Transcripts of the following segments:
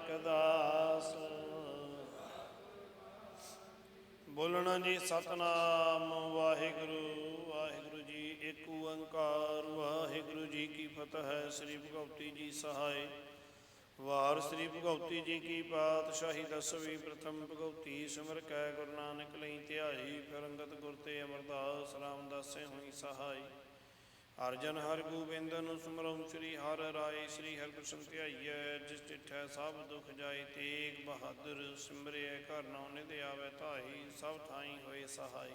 ਨਾਨਕ ਦਾਸ। ਬੋਲਣਾ ਜੀ, ਸਤਨਾਮ ਵਾਹਿਗੁਰੂ ਵਾਹਿਗੁਰੂ ਜੀ ਏਕ ਓੰਕਾਰ, ਵਾਹਿਗੁਰੂ ਜੀ ਕੀ ਫਤਿਹ ਸ੍ਰੀ ਭਗਵਤੀ ਜੀ ਸਹਾਇ ਵਾਰ ਸ੍ਰੀ ਭਗਵਤੀ ਜੀ ਕੀ ਪਾਤਸ਼ਾਹੀ ਦਸਵੀਂ ਪ੍ਰਥਮ ਭਗਵਤੀ ਸਿਮਰ ਕੈ ਗੁਰੂ ਨਾਨਕ ਲਈ ਧਿਆਈ, ਫਿਰ ਅੰਗਦ ਗੁਰ ਤੇ ਅਮਰਦਾਸ ਰਾਮਦਾਸੇ ਹੋਈ ਸਹਾਈ। ਹਰ ਜਨ ਹਰ ਗੋਬਿੰਦ ਨੂੰ ਸਿਮਰਉ ਸ੍ਰੀ ਹਰ ਰਾਏ ਸ੍ਰੀ ਹਰਿਕ੍ਰਿਸ਼ਨ ਧਿਆਈਐ, ਜਿਸ ਚਿਠੈ ਸਭ ਦੁਖ ਜਾਏ ਤੇਗ ਬਹਾਦਰ, ਸਿਮਰਿਐ ਘਰ ਨਉ ਨਿਧ ਆਵੇ ਧਾਈ ਸਭ ਥਾਈ ਹੋਏ ਸਹਾਈ।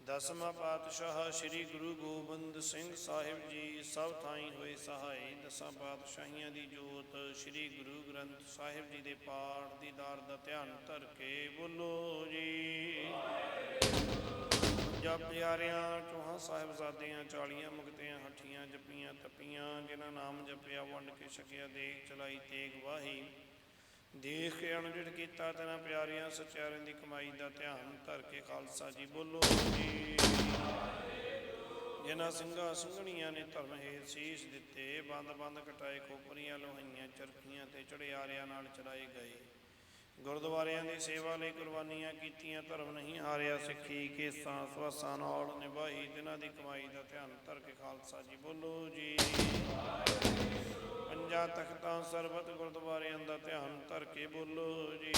ਦਸਵਾਂ ਪਾਤਸ਼ਾਹ ਸ੍ਰੀ ਗੁਰੂ ਗੋਬਿੰਦ ਸਿੰਘ ਸਾਹਿਬ ਜੀ, ਸਭ ਥਾਈ ਹੋਏ ਸਹਾਈ। ਦਸਾਂ ਪਾਤਸ਼ਾਹੀਆਂ ਦੀ ਜੋਤ ਸ੍ਰੀ ਗੁਰੂ ਗ੍ਰੰਥ ਸਾਹਿਬ ਜੀ ਦੇ ਪਾਠ ਦੀ ਦਾਰ ਦਾ ਧਿਆਨ ਧਰ ਕੇ ਬੋਲੋ ਜੀ। ਜਪ ਪਿਆਰਿਆਂ ਚੋਹਾਂ ਸਾਹਿਬਜ਼ਾਦਿਆਂ ਚਾਲੀਆਂ ਮੁਕਤਿਆਂ, ਹੱਠੀਆਂ ਜਪੀਆਂ, ਤਪੀਆਂ, ਜਿਨ੍ਹਾਂ ਨਾਮ ਜਪਿਆ, ਵੰਡ ਕੇ ਛਕਿਆ, ਦੇਖ ਚਲਾਈ, ਤੇਗ ਵਾਹੀ। ਦੇਖ ਕੇ ਅਣਜਿੜ ਕੀਤਾ ਤੇਨਾਂ ਪਿਆਰਿਆਂ, ਸਚਿਆਰਿਆਂ ਦੀ ਕਮਾਈ ਦਾ ਧਿਆਨ ਧਰ ਕੇ ਖਾਲਸਾ ਜੀ ਬੋਲੋ ਜੀ। ਜਿਨ੍ਹਾਂ ਸਿੰਘਾਂ ਸਿੰਘਣੀਆਂ ਨੇ ਧਰਮ ਹੇਤ ਸੀਸ ਦਿੱਤੇ ਬੰਦ ਬੰਦ ਕਟਾਏ, ਖੋਪਰੀਆਂ, ਲੋਹੀਆਂ, ਚਰਖੀਆਂ ਤੇ ਚੜਿਆਰਿਆਂ ਨਾਲ ਚਲਾਏ ਗਏ। ਗੁਰਦੁਆਰਿਆਂ ਦੀ ਸੇਵਾ ਲਈ ਕੁਰਬਾਨੀਆਂ ਕੀਤੀਆਂ, ਧਰਮ ਨਹੀਂ ਹਾਰਿਆ, ਸਿੱਖੀ, ਕੇਸਾਂ, ਸਵਾਸਾਂ ਨਾਲ ਨਿਭਾਈ ਦਿਨਾਂ ਦੀ ਕਮਾਈ ਦਾ ਧਿਆਨ ਧਰ ਕੇ ਖਾਲਸਾ ਜੀ ਬੋਲੋ ਜੀ। ਪੰਜਾਂ ਤਖਤਾਂ ਸਰਬਤ ਗੁਰਦੁਆਰਿਆਂ ਦਾ ਧਿਆਨ ਧਰ ਕੇ ਬੋਲੋ ਜੀ।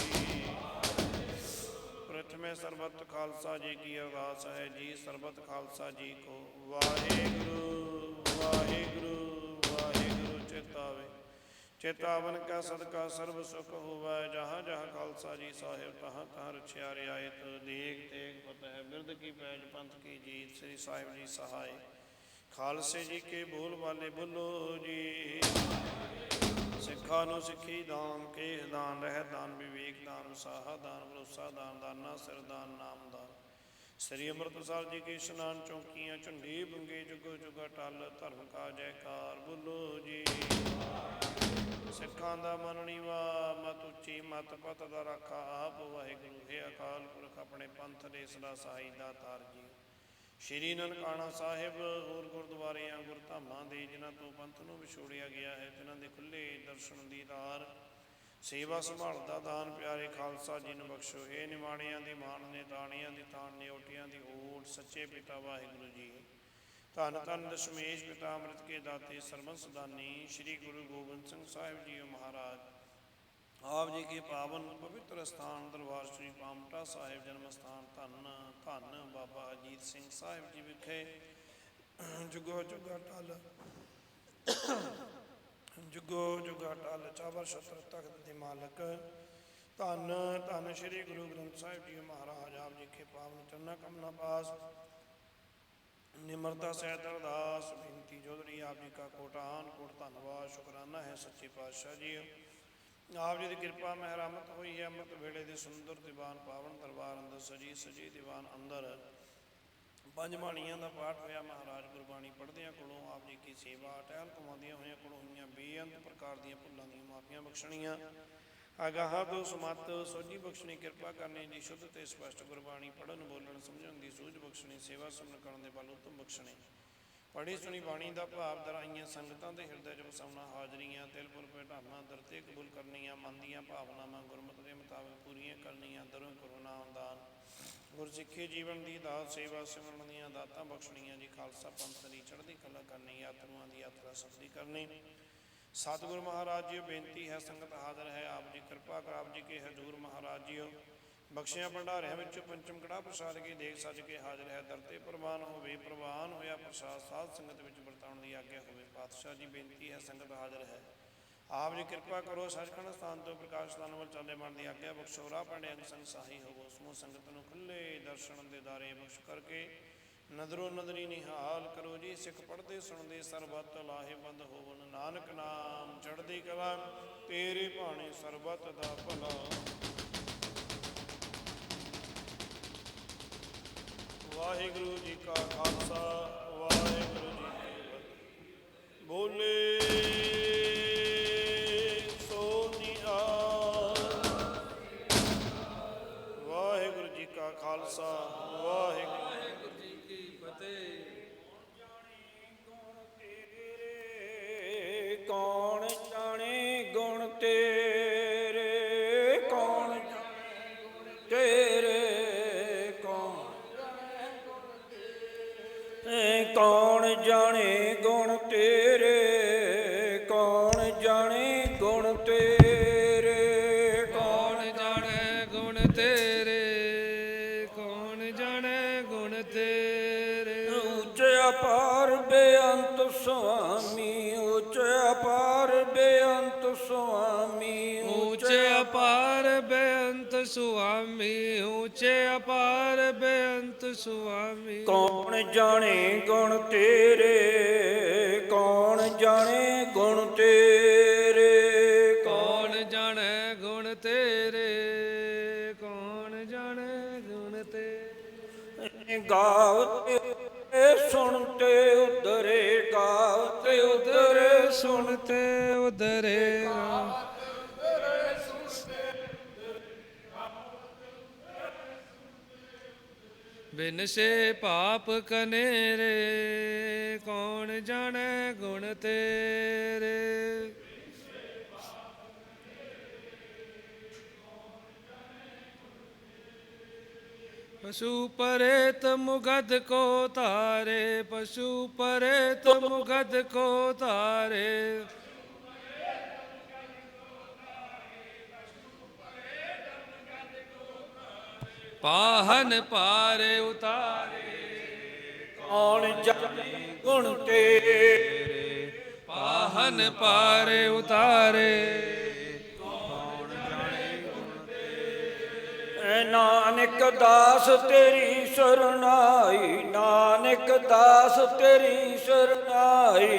ਪ੍ਰਥਮੇ ਸਰਬਤ ਖਾਲਸਾ ਜੀ ਕੀ ਅਰਦਾਸ ਹੈ ਜੀ, ਸਰਬਤ ਖਾਲਸਾ ਜੀ ਕੋ ਵਾਹਿਗੁਰੂ ਵਾਹਿਗੁਰੂ ਵਾਹਿਗੁਰੂ ਚੇਤਾਵੇ ਚੇਤਾਵਨ ਕਾ ਸਦਕਾ ਸਰਬ ਸੁਖ ਹੋਵੈ, ਜਹਾਂ ਜਹਾਂ ਖਾਲਸਾ ਜੀ ਸਾਹਿਬ, ਤਹਾਂ ਤਹਾਂ ਰਛਿਆ ਰਿਆਇਤ ਦੇਖ ਤੇਗ ਫਤਿਹ ਬਿਰਦ ਕੀ ਪੈਜ ਪੰਥ ਕੀ ਜੀਤ, ਸ੍ਰੀ ਸਾਹਿਬ ਜੀ ਸਹਾਇ। ਖਾਲਸੇ ਜੀ ਕੇ ਬੋਲ ਵਾਲੇ ਬੋਲੋ ਜੀ। ਸਿੱਖਾਂ ਨੂੰ ਸਿੱਖੀ ਦਾਨ ਕੇ ਦਾਨ, ਰਹਿ ਦਾਨ, ਵਿਵੇਕ ਦਾਨ ਉਸਾਹਾ ਦਾਨ, ਭਰੋਸਾ ਦਾਨ, ਦਾਨਾ ਸਿਰ ਦਾਨ, ਨਾਮ ਦਾਨ। ਸ੍ਰੀ ਅੰਮ੍ਰਿਤਸਰ ਜੀ ਕੇ ਇਸ਼ਨਾਨ ਚੌਕੀਆਂ, ਝੰਡੇ, ਬੰਗੇ, ਜੁਗੋ ਜੁਗਾ, ਟਲ, ਧਰਮ ਕਾ ਜੈਕਾਰ ਬੁੱਲੋ ਜੀ। ਸਿੱਖਾਂ ਦਾ ਮਨਣੀ ਵਾ, ਮਤ ਉੱਚੀ, ਮਤ ਪਤ ਦਾ ਰਾਖਾ, ਆਪ ਵਾਹਿਗੁਰੂ ਹੈ ਅਕਾਲ ਪੁਰਖ, ਆਪਣੇ ਪੰਥ ਦੇ ਸਦਾ ਸਹਾਈ ਦਾ ਤਾਰ ਜੀ। ਸ਼੍ਰੀ ਨਨਕਾਣਾ ਸਾਹਿਬ, ਹੋਰ ਗੁਰਦੁਆਰਿਆਂ, ਗੁਰਧਾਮਾਂ ਦੇ, ਜਿਨ੍ਹਾਂ ਤੋਂ ਪੰਥ ਨੂੰ ਵਿਛੋੜਿਆ ਗਿਆ ਹੈ, ਜਿਨ੍ਹਾਂ ਦੇ ਖੁੱਲੇ ਦਰਸ਼ਨ ਦੀ ਦੀਦਾਰ ਸੇਵਾ ਸੰਭਾਲਦਾ ਦਾਨ ਪਿਆਰੇ ਖਾਲਸਾ ਜੀ ਨੂੰ ਬਖਸ਼ੋ। ਇਹ ਨਿਮਾਣਿਆਂ ਦੀ ਮਾਣ ਨੇ ਤਾਣੀਆਂ ਦੀ ਤਾਣ ਨੇ, ਓਟੀਆਂ ਦੀ ਓਟ। ਸੱਚੇ ਪਿਤਾ ਵਾਹਿਗੁਰੂ ਜੀ। ਧੰਨ ਧੰਨ ਦਸ਼ਮੇਸ਼ ਪਿਤਾ ਅੰਮ੍ਰਿਤ ਕੇ ਦਾਤੇ ਸਰਬੰ ਸਦਾਨੀ। ਸ੍ਰੀ ਗੁਰੂ ਗੋਬਿੰਦ ਸਿੰਘ ਸਾਹਿਬ ਜੀ ਮਹਾਰਾਜ। ਆਪ ਜੀ ਕੇ ਪਾਵਨ ਪਵਿੱਤਰ ਸਥਾਨ ਦਰਬਾਰ ਸ੍ਰੀ ਪਾਮਟਾ ਸਾਹਿਬ ਜਨਮ ਸਥਾਨ ਧੰਨ ਧੰਨ ਬਾਬਾ ਅਜੀਤ ਸਿੰਘ ਸਾਹਿਬ ਜੀ ਵਿਖੇ। ਜੁਗੋ ਜੁਗਾ ਟਲ। ਜੁਗੋ ਜੁਗਾ ਚਾਵਰ ਛਤਰ ਤਖਤ ਦੇ ਮਾਲਕ। ਧੰਨ ਧੰਨ ਸ੍ਰੀ ਗੁਰੂ ਗ੍ਰੰਥ ਸਾਹਿਬ ਜੀ ਮਹਾਰਾਜ, ਆਪ ਜੀ ਕੇ ਪਾਵਨ ਚਰਨਾ ਕਮਨਾ ਪਾਸ। ਨਿਮਰਤਾ ਸਹਿਤ ਅਰਦਾਸ, ਬੇਨਤੀ ਜੋਦੜੀ ਆਪ ਜੀ ਕਾ ਕੋਟਾਨ ਕੋਟ ਧੰਨਵਾਦ, ਸ਼ੁਕਰਾਨਾ ਹੈ ਸੱਚੇ ਪਾਤਸ਼ਾਹ ਜੀ। ਆਪ ਜੀ ਦੀ ਕਿਰਪਾ ਮਹਿਰਮਤ ਹੋਈ ਹੈ, ਅੰਮ੍ਰਿਤ ਵੇਲੇ ਦੇ ਸੁੰਦਰ ਦੀਵਾਨ ਪਾਵਨ ਦਰਬਾਰ ਅੰਦਰ ਸਜੀ ਸਜੀ ਦੀਵਾਨ ਅੰਦਰ। ਪੰਜ ਬਾਣੀਆਂ ਦਾ ਪਾਠ ਹੋਇਆ, ਮਹਾਰਾਜ ਗੁਰਬਾਣੀ ਪੜ੍ਹਦਿਆਂ ਕੋਲੋਂ, ਆਪ ਜੀ ਕੀ ਸੇਵਾ, ਟਹਿਲ ਕਮਾਉਂਦੀਆਂ ਹੋਇਆਂ ਕੋਲੋਂ ਹੋਈਆਂ, ਬੇਅੰਤ ਪ੍ਰਕਾਰ ਦੀਆਂ ਭੁੱਲਾਂ ਦੀਆਂ ਮਾਫੀਆਂ ਬਖਸ਼ਣੀਆਂ। ਅਗਾਹ ਤੋਂ ਸਮਤ, ਸੋਝੀ ਬਖਸ਼ਣੀ, ਕਿਰਪਾ ਕਰਨੀ, ਜੀ ਸ਼ੁੱਧ ਤੇ ਸਪਸ਼ਟ ਗੁਰਬਾਣੀ ਪੜਨ ਬੋਲਣ, ਸਮਝਣ ਦੀ ਸੂਝ ਬਖਸ਼ਣੀ, ਸੇਵਾ ਸੁਣ ਕਰਨ ਦੇ ਬਲ ਉਤਮ ਬਖਸ਼ਣੀ। ਪੜੀ ਸੁਣੀ ਬਾਣੀ ਦਾ ਭਾਵ ਦਰਾਈਆਂ ਸੰਗਤਾਂ ਦੇ ਹਿਰਦੇ 'ਚ ਵਸਾਉਣਾ, ਹਾਜ਼ਰੀਆਂ ਤਿਲ ਪੁਰ ਦਰਤੇ ਕਬੂਲ ਕਰਨੀਆਂ, ਮਨ ਦੀਆਂ ਭਾਵਨਾਵਾਂ, ਗੁਰਮਤਿ ਦੇ ਮੁਤਾਬਕ ਪੂਰੀਆਂ ਕਰਨੀਆਂ, ਦਰੋਂ ਕਰੁਣਾ ਦਾਨ ਗੁਰਸਿੱਖੀ ਜੀਵਨ ਦੀ ਦਾਤ, ਸੇਵਾ ਸਿਮਰਨ ਦੀਆਂ ਦਾਤਾਂ ਬਖਸ਼ਣੀਆਂ ਜੀ, ਖਾਲਸਾ ਪੰਥ ਦੀ ਚੜ੍ਹਦੀ ਕਲਾ ਕਰਨੀ ਆਤਮਾਵਾਂ ਦੀ ਯਾਤਰਾ ਸਫਲੀ ਕਰਨੀ। ਸਤਿਗੁਰ ਮਹਾਰਾਜ, ਜੀ, ਬੇਨਤੀ ਹੈ, ਸੰਗਤ ਹਾਜ਼ਰ ਹੈ, ਆਪ ਜੀ ਕਿਰਪਾ ਕਰ, ਆਪ ਜੀ ਕੇ ਹਜ਼ੂਰ ਮਹਾਰਾਜ ਜੀਓ। ਬਖਸ਼ਿਆ ਭੰਡਾਰਿਆਂ ਵਿੱਚੋਂ ਪੰਚਮ ਕੜਾ ਪ੍ਰਸਾਦ ਕੀ ਦੇਖ ਸੱਜ ਕੇ ਹਾਜ਼ਰ ਹੈ, ਦਰ ਤੇ ਪ੍ਰਵਾਨ ਹੋਵੇ, ਪ੍ਰਵਾਨ ਹੋਇਆ ਪ੍ਰਸਾਦ, ਸਾਧ ਸੰਗਤ ਵਿੱਚ ਵਰਤਾਉਣ ਦੀ ਆਗਿਆ ਹੋਵੇ। ਪਾਤਸ਼ਾਹ ਜੀ, ਬੇਨਤੀ ਹੈ, ਸੰਗਤ ਹਾਜ਼ਰ ਹੈ। ਆਪ ਜੀ ਕਿਰਪਾ ਕਰੋ, ਸੱਚਖੰਡ ਸਥਾਨ ਤੋਂ ਪ੍ਰਕਾਸ਼ ਸਥਾਨ ਵੱਲ ਚੱਲੇ ਮਨ ਦੀ ਆਗਿਆ ਬਖਸ਼ੋਰਾ ਪੰਡੇ ਅੰਗ ਸੰਗ ਸਾਹੀ ਹੋਵੋ। ਸਮੂਹ ਸੰਗਤ ਨੂੰ ਖੁੱਲੇ ਦਰਸ਼ਨ ਦੇ ਦਾਰੇ ਬਖਸ਼ ਕਰਕੇ ਨਦਰੋ ਨਦਰੀ ਨਿਹਾਲ ਕਰੋ ਜੀ। ਸਿੱਖ ਪੜਦੇ ਸੁਣਦੇ, ਸਰਬਤ ਲਾਹੇਵੰਦ ਹੋਵਨ ਨਾਨਕ ਨਾਮ ਚੜ੍ਹਦੀ ਕਲਾ, ਤੇਰੇ ਭਾਣੇ ਸਰਬਤ ਦਾ ਭਲਾ। ਵਾਹਿਗੁਰੂ ਜੀ ਕਾ ਖਾਲਸਾ ਵਾਹਿਗੁਰੂ ਜੀ ਕੀ ਫਤਿਹ। ਬੋਲੇ ਸੁਆਮੀ। ਕੌਣ ਜਾਣੇ ਗੁਣ ਤੇਰੇ? ਕੌਣ ਜਾਣੇ ਗੁਣ ਤੇਰੇ? ਕੌਣ ਜਾਣੈ ਗੁਣ ਤੇਰੇ? ਕੌਣ ਜਾਣੈ ਗੁਣ ਤੇਰੇ? ਗਾਵਤੇ ਸੁਣਤੇ ਉਦਰੇ ਗਾਵਤੇ ਉਦਰੇ ਸੁਣਤੇ ਉਦਰੇ ਬਿਨ ਬਿਨਸੇ ਪਾਪ ਕਨੇਰੇ, ਕੌਣ ਜਾਣੈ ਗੁਣ ਤੇਰੇ? ਪਸ਼ੂ ਪਰੇਤ ਮੁਗਦ ਕੋ ਤਾਰੇ ਪਸ਼ੂ ਪਰੇ ਮੁਗਦ ਕੋ ਤਾਰੇ ਪਾਹਨ ਪਾਰੇ ਉਤਾਰੇ। ਕੌਣ ਜਾਣੇ ਗੁਣ ਤੇਰੇ? ਪਾਹਨ ਪਾਰੇ ਉਤਾਰੇ। ਐ ਨਾਨਕ ਦਾਸ ਤੇਰੀ ਸਰਨਾਈ ਨਾਨਕ ਦਾਸ ਤੇਰੀ ਸਰਨਾਈ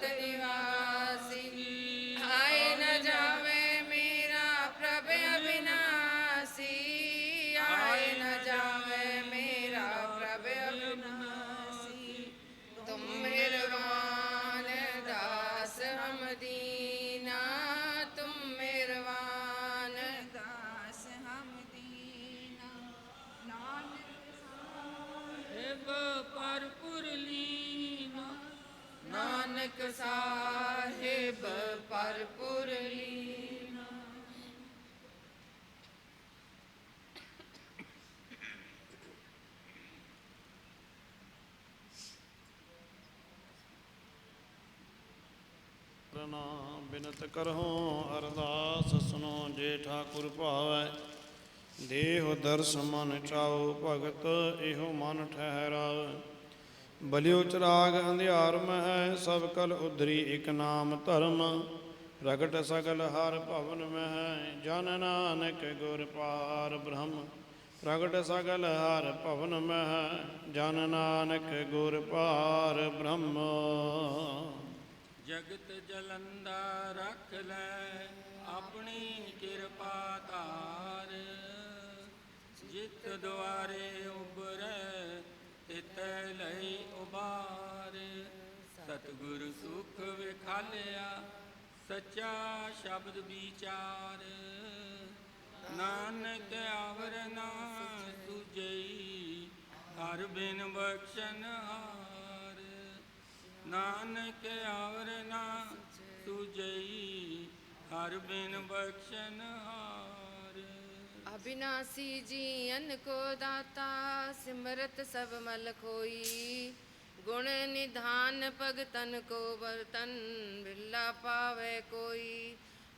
te ਨਾਨਕ ਸਾਹਿਬ ਪਰਪੁਰ ਲੀਨਾ। ਕਰਨਾ ਬਿਨਤ ਕਰਹੁ, ਅਰਦਾਸ ਸੁਨੋ ਜੇ ਠਾਕੁਰ ਭਾਵੈ। ਦੇਹ ਦਰਸ ਮਨ ਚਾਉ ਭਗਤ, ਇਹੋ ਮਨ ਠਹਿਰਾਵ। ਬਲਿਓ ਚਰਾਗ ਅੰਧਿਆਰ ਮਹਿ, ਸਭ ਕਲ ਉਧਰੀ ਇਕ ਨਾਮ ਧਰਮ। ਪ੍ਰਗਟ ਸਗਲ ਹਰ ਭਵਨ ਮਹਿ, ਜਨ ਨਾਨਕ ਗੁਰ ਪਾਰ ਬ੍ਰਹਮ। ਪ੍ਰਗਟ ਸਗਲ ਹਰ ਭਵਨ ਮਹਿ, ਜਨ ਨਾਨਕ ਗੁਰ ਪਾਰ ਬ੍ਰਹਮ। ਜਗਤ ਜਲੰਦਾ ਰਖ ਲੈ, ਆਪਣੀ ਕਿਰਪਾ ਧਾਰ। ਜਿਤ ਦੁਆਰੇ ਉਬਰੈ ਤਿਤ ਲਈ ਉਬਾਰ। ਸਤਿਗੁਰ ਸੁਖ ਵਿਖਾਲਿਆ ਸੱਚਾ ਸ਼ਬਦ ਵਿਚਾਰ। ਨਾਨਕ ਆਵਰਨਾ ਸੁਜਈ ਹਰ ਬਿਨ ਬਖਸ਼ਨ ਹਾਰ। ਨਾਨਕ ਆਵਰਨਾ ਤੁਜਈ ਹਰ ਬਿਨ ਬਖਸ਼ਨ ਹਾਰ। अविनाशी जी अन्न को दाता सिमरत सब मल खोई गुण निधान भगतन को बर्तन बिल्ला पावे कोई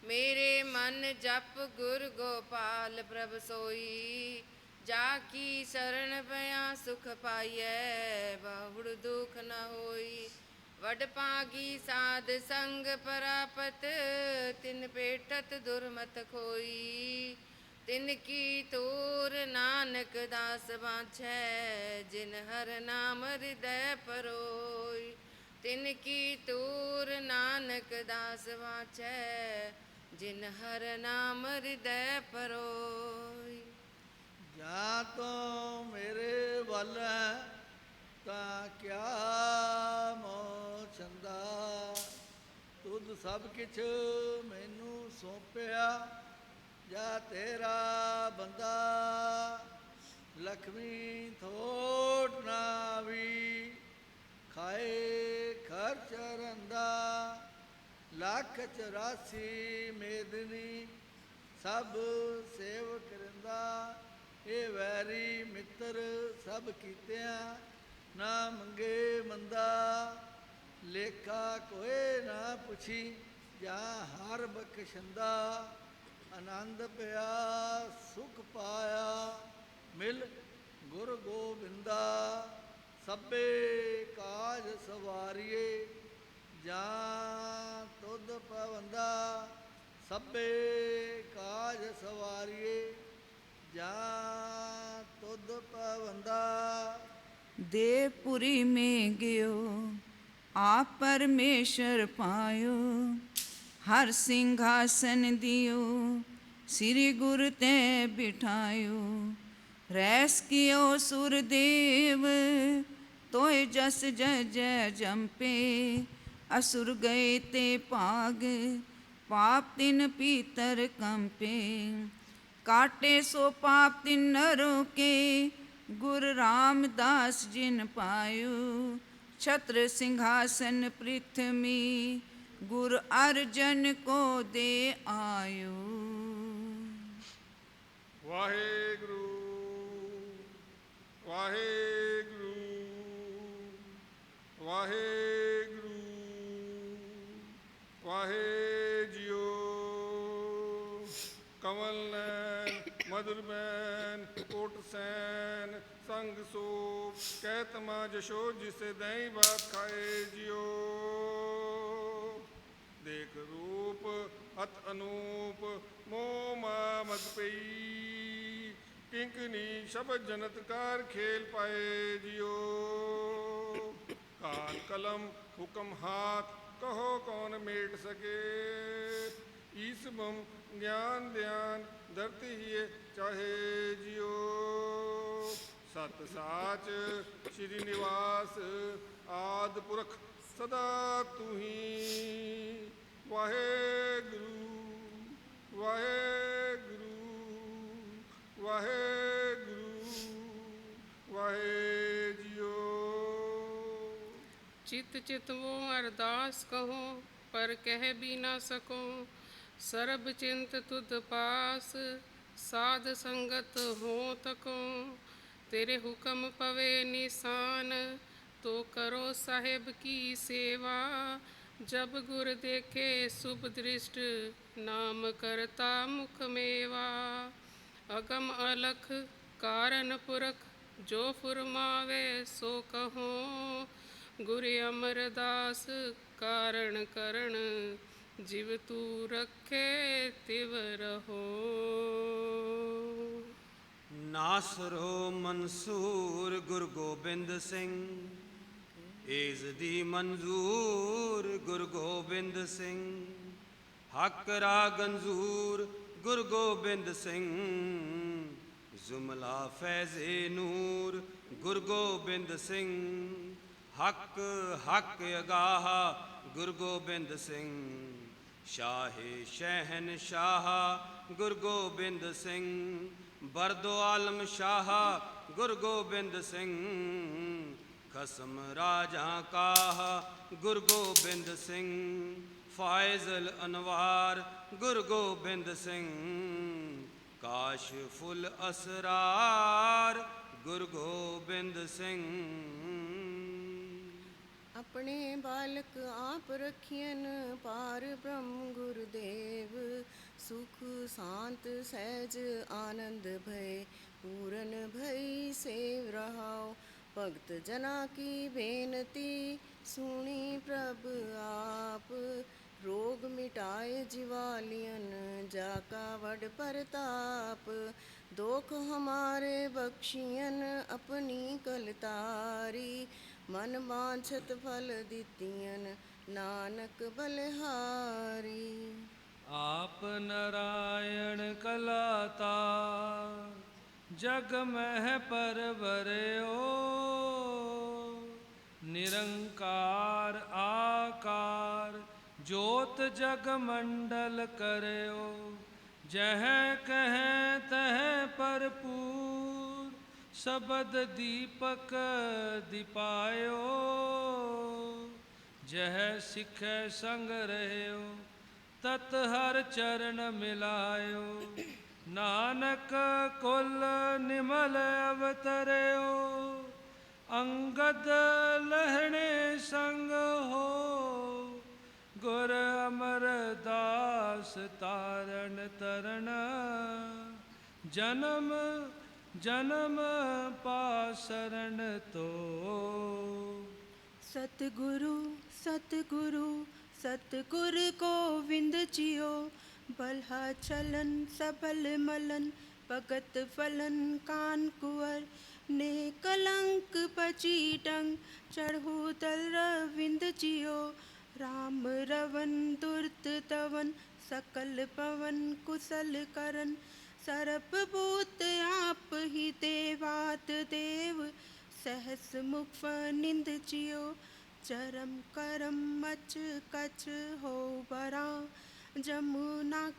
मेरे मन जप गुर गोपाल प्रभ सोई जाकी शरण पया सुख पाइयै बहुड़ दुख न होई वड पागी साध संग परापत तिन पेटत दुर्मत खोई ਤਿਨ ਕੀ ਤੂਰ ਨਾਨਕ ਦਾਸ ਬਾਛੈ ਜਿਨ ਹਰ ਨਾਮ ਹਿਰਦੈ ਪਰੋਈ ਤਿਨ ਕੀ ਤੂਰ ਨਾਨਕ ਦਾਸ ਬਾਛੈ ਜਿਨ ਹਰ ਨਾਮ ਹਿਰਦੈ ਪਰੋਈ ਜਾ ਤੋ ਮੇਰੇ ਵੱਲ, ਤਾਂ ਕਿਆ ਮੋ ਚੰਦਾ ਤੁਧ ਸਭ ਕਿਛ ਮੈਨੂੰ ਸੋਪਿਆ ਜਾ ਤੇਰਾ ਬੰਦਾ ਲਖਮੀ ਥੋਟ ਨਾ ਵੀ ਖਾਏ ਖਰਚ ਰੰਦਾ, ਲੱਖ ਚੁਰਾਸੀ ਮੇਦਨੀ ਸਭ ਸੇਵ ਰਿੰਦਾ, ਇਹ ਵੈਰੀ ਮਿੱਤਰ ਸਭ ਕੀਤਿਆਂ ਨਾ ਮੰਗੇ ਮੰਦਾ, ਲੇਖਾ ਕੋਏ ਨਾ ਪੁੱਛੀ, ਜਾਂ ਹਰ ਬਖਸ਼ੰਦਾ। ਆਨੰਦ ਪਿਆ, ਸੁਖ ਪਾਇਆ, ਮਿਲ ਗੁਰ ਗੋਬਿੰਦਾ, ਸਭੇ ਕਾਜ ਸਵਾਰੀਏ, ਜਾਂ ਤੁਧ ਪਵੰਦਾ ਸਭੇ ਕਾਜ ਸਵਾਰੀਏ, ਜਾ ਤੁਧ ਪਵੰਦਾ ਦੇ ਪੁਰੀ ਮੇ ਗਿਓ, ਆਪ ਪਰਮੇਸ਼ਰ ਪਾਇਓ हर सिंहासन दियो श्री गुरु ते बिठायो। रैस कियो सुरदेव तोय जस जय जंपे। असुर गए ते पाग, पाप तिन पीतर कंपे। काटे सो पाप तिन नरों के गुरु रामदास जिन पायो। छत्र सिंहासन पृथ्वी गुरु अर्जन को दे आयो। वाहे गुरु वाहे गुरु वाहे गुरु वाहे जियो कमल नैन मधुरबैन कोटसैन संग सो कैतमा जशो जिसे दही बात खाए जियो। ਰੂਪ ਅਨੂਪ, ਮੋਹ ਮਾ ਮਦ ਪਈ ਕਿੰਕਨੀ ਸ਼ਬਦ ਜਨਤਕਾਰ ਖੇਲ ਪਾਏ ਜਿਓ ਕਾਲ ਕਲਮ, ਹੁਕਮ ਹਾਥ, ਕਹੋ ਕੌਣ ਮੇਟ ਸਕੇ। ਈਸ ਗਿਆਨ ਧਿਆਨ ਧਰਤੀ ਹੀ ਚਾਹੇ ਜਿਓ ਸਤ ਸਾਚ ਸ਼੍ਰੀ ਨਿਵਾਸ, ਆਦ ਪੁਰਖ ਸਦਾ ਤੂੰ ਹੀ। ਵਾਹਿਗੁਰੂ ਵਾਹਿਗੁਰੂ ਵਾਹਿਗੁਰੂ ਵਾਹਿਜੀਓ ਚਿਤ ਚਿਤਵੋ ਅਰਦਾਸ ਕਹੋ, ਪਰ ਕਹਿ ਵੀ ਨਾ ਸਕੋ। ਸਰਬ ਚਿੰਤ ਤੁਧ ਪਾਸ, ਸਾਧ ਸੰਗਤ ਹੋ ਤਕੋ। ਤੇਰੇ ਹੁਕਮ ਪਵੇ ਨਿਸਾਨ, ਤੋ ਕਰੋ ਸਾਹਿਬ ਕੀ ਸੇਵਾ। ਜਬ ਗੁਰ ਦੇਖੇ ਸੁਭ ਦ੍ਰਿਸ਼ਟ, ਨਾਮ ਕਰਤਾ ਮੁਖ ਮੇਵਾ। ਅਗਮ ਅਲਖ ਕਾਰਨ ਪੁਰਖ, ਜੋ ਫੁਰਮਾਵੇ ਸੋ ਕਹੋ। ਗੁਰ ਅਮਰਦਾਸ ਕਾਰਣ ਕਰਣ ਜਿਵ ਤੂ ਰਖੇ ਤਿਵ ਰਹੋ। ਨਾਸਰੋ ਮਨਸੂਰ ਗੁਰ ਗੋਬਿੰਦ ਸਿੰਘ। ਏਜ਼ ਦੀ ਮਨਜ਼ੂਰ ਗੁਰ ਗੋਬਿੰਦ ਸਿੰਘ, ਹੱਕ ਰਾ ਗੰਜ਼ੂਰ ਗੁਰ ਗੋਬਿੰਦ ਸਿੰਘ, ਜ਼ੁਮਲਾ ਫੈਜ਼ੇ ਨੂਰ ਗੁਰ ਗੋਬਿੰਦ ਸਿੰਘ, ਹੱਕ ਹੱਕ ਅਗਾਹ ਗੁਰ ਗੋਬਿੰਦ ਸਿੰਘ, ਸ਼ਾਹੇ ਸ਼ਹਿਨ ਸ਼ਾਹ ਗੁਰ ਗੋਬਿੰਦ ਸਿੰਘ ਬਰਦੋ ਆਲਮ ਸ਼ਾਹ ਗੁਰ ਗੋਬਿੰਦ ਸਿੰਘ। ਖਸਮ ਰਾਜਾਂ ਕਾਹ, ਗੁਰ ਗੋਬਿੰਦ ਸਿੰਘ। ਫਾਇਜ਼ਲ ਅਨਵਾਰ, ਗੁਰ ਗੋਬਿੰਦ ਸਿੰਘ। ਕਾਸ਼ ਫੁਲ ਅਸਰਾਰ, ਗੁਰ ਗੋਬਿੰਦ ਸਿੰਘ। ਆਪਣੇ ਬਾਲਕ ਆਪ ਰਖੀਨ ਪਾਰ ਬ੍ਰਹਮ ਗੁਰਦੇਵ। ਸੁਖ, ਸ਼ਾਂਤ, ਸਹਿਜ, ਆਨੰਦ ਭਏ। ਪੂਰਨ ਭਈ ਸੇਵ ਰਹਾਓ। ਭਗਤ ਜਨਾ ਕੀ ਬੇਨਤੀ? ਸੁਣੀ ਪ੍ਰਭ ਆਪ। ਰੋਗ ਮਿਟਾਏ ਜਿਵਾਲਿयन ਜਾਕਾ ਵਡ ਪ੍ਰਤਾਪ। ਦੋਖ ਹਮਾਰੇ ਬਖਸ਼ੀਨ ਆਪਣੀ ਕਲਤਾਰੀ। ਮਨ ਬਾਂਛਤ ਫਲ ਦਿੱਤੀਨ ਨਾਨਕ ਬਲਿਹਾਰੀ। ਆਪ ਨਰਾਇਣ ਕਲਾਤਾ ਜਗ ਮਹਿ ਪਰਵਰਿਓ, ਨਿਰੰਕਾਰ ਆਕਾਰ, ਜੋਤ ਜਗ ਮੰਡਲ ਕਰਿਓ। ਜਹ ਕਹੈ ਤਹ ਭਰਪੂਰ, ਸ਼ਬਦ ਦੀਪਕ ਦਿਪਾਇਓ। ਜਹ ਸਿਖੈ ਸੰਗ ਰਹਿਓ, ਤਤ ਹਰ ਚਰਨ ਮਿਲਾਇਓ। ਨਾਨਕ ਕੁਲ ਨਿਮਲ ਅਵਤਰਿਓ ਅੰਗਦ ਲਹਿਣੇ ਸੰਗ ਹੋ ਗੁਰ ਅਮਰਦਾਸ ਤਾਰਨ ਤਰਨ, ਜਨਮ ਜਨਮ ਪਾਸਰਣ ਤੋ ਸਤਿਗੁਰੂ ਸਤਿਗੁਰੂ, ਸਤਿਗੁਰ ਗੋਵਿੰਦ ਜੀਓ, ਬਲਹਾ ਚਲਨ ਸਬਲ ਮਲਨ ਭਗਤ ਫਲਨ ਕਾਨ ਕੁਵਰ ਨੇ ਕਲੰਕ ਪਚੀ ਟੰਗ ਚੜ੍ਹੂ ਤਲ ਰਵਿੰਦ ਜੀਓ ਰਾਮ ਰਵਨ ਦੁਰਤ ਤਵਨ ਸਕਲ ਪਵਨ ਕੁਸਲ ਕਰਨ ਸਰਪ ਭੂਤ ਆਪ ਹੀ ਦੇਵਾਤ ਦੇਵ ਸਹਸ ਮੁਖ ਨਿੰਦ ਜਿਓ ਚਰਮ ਕਰਮ ਮਚ ਕਚ ਹੋ ਬਰਾ ਜਮੁਨਾ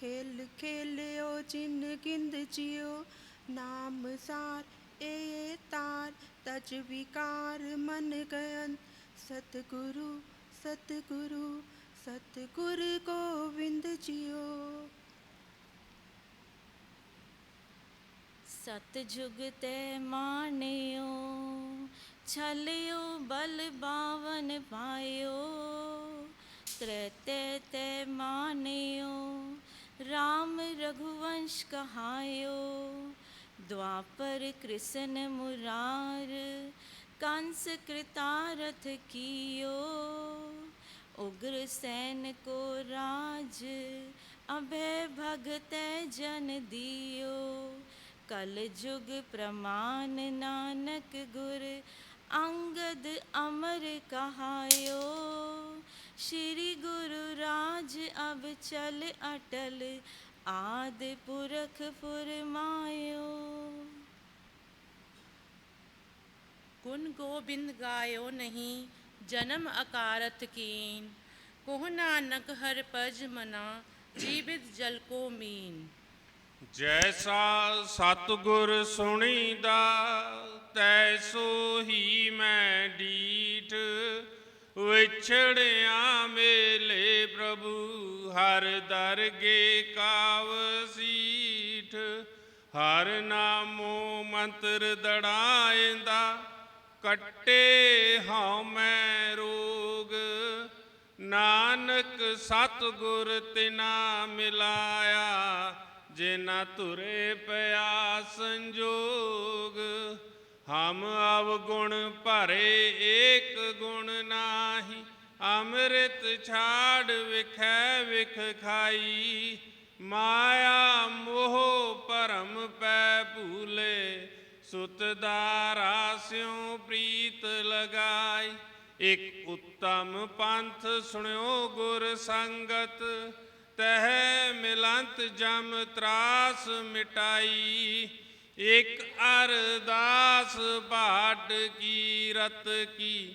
ਕੇ ਕੋਲ ਖੇਲ, ਖੇਲਿਓ, ਜਿਨ ਗਿੰਦ ਜਿਓ। ਨਾਮ ਸਾਰ, ਏ ਤਾਰ, ਤਜ ਵਿਕਾਰ, ਮਨ ਗਯਨ ਸਤਿਗੁਰੂ ਸਤਿਗੁਰੂ, ਸਤਿਗੁਰ ਗੋਵਿੰਦ ਜੀਓ। ਸਤਜੁਗ ਤੇ ਮਾਨਿਓ ਛਲਿਓ, ਬਲ ਬਾਵਨ ਪਾਇਓ ਤ੍ਰੇਤੇ ਤੇ ਮਾਨਿਓ वंश कहायो, द्वापर कृष्ण मुरार, कंस कृतारथ कियो। उग्र सैन को राज, अभय भगत जन दियो। कल जुग प्रमाण नानक गुर, अंगद अमर कहायो। श्री गुरु राज अब चल अटल ਆਦਿ ਪੁਰਖ ਫੁਰਮਾਇਓ। ਗੁਣ ਗੋਬਿੰਦ ਗਾਇਓ ਨਹੀਂ, ਜਨਮ ਅਕਾਰਤ ਕੀਨ। ਕੋਹ ਨਾਨਕ ਹਰ ਪਜ ਮਨਾ, ਜੀਵਿਤ ਜਲ ਕੋ ਮੀਨ। ਜੈਸਾ ਸਤਗੁਰ ਸੁਣੀ ਦਾ ਤੈਸੋ ਹੀ ਮੈਂ ਡੀਠ। ਵਿਛੜਿਆ ਮੇਲੇ ਪ੍ਰਭੂ ਹਰ ਦਰਗੇ ਕਾਵ ਸੀਠ, ਹਰ ਨਾਮੋ ਮੰਤਰ ਦੜਾਇਂਦਾ ਕੱਟੇ ਹਉ ਮੈਂ ਰੋਗ। ਨਾਨਕ ਸਤਗੁਰ ਤਿਨਾ ਮਿਲਾਇਆ ਜੇ ਨਾ ਤੁਰੇ ਪਿਆ ਸੰਜੋਗ। ਹਮ ਅਵਗੁਣ ਭਰੇ ਏਕ ਗੁਣ ਨਾਹੀ ਅੰਮ੍ਰਿਤ ਛਾੜ ਵਿਖੈ ਵਿਖ ਖਾਈ, ਮਾਇਆ ਮੋਹ ਭਰਮ ਪੈ ਭੂਲੇ ਸੁਤ ਦਾਰਾ ਸਿਉ ਪ੍ਰੀਤ ਲਗਾਈ। ਇਕ ਉੱਤਮ ਪੰਥ ਸੁਣਿਓ ਗੁਰ ਸੰਗਤ, ਤਹਿ ਮਿਲੰਤ ਜਮ ਤਰਾਸ ਮਿਟਾਈ। ਇਕ ਅਰਦਾਸ ਬਾਟ ਕੀ ਰਤ ਕੀ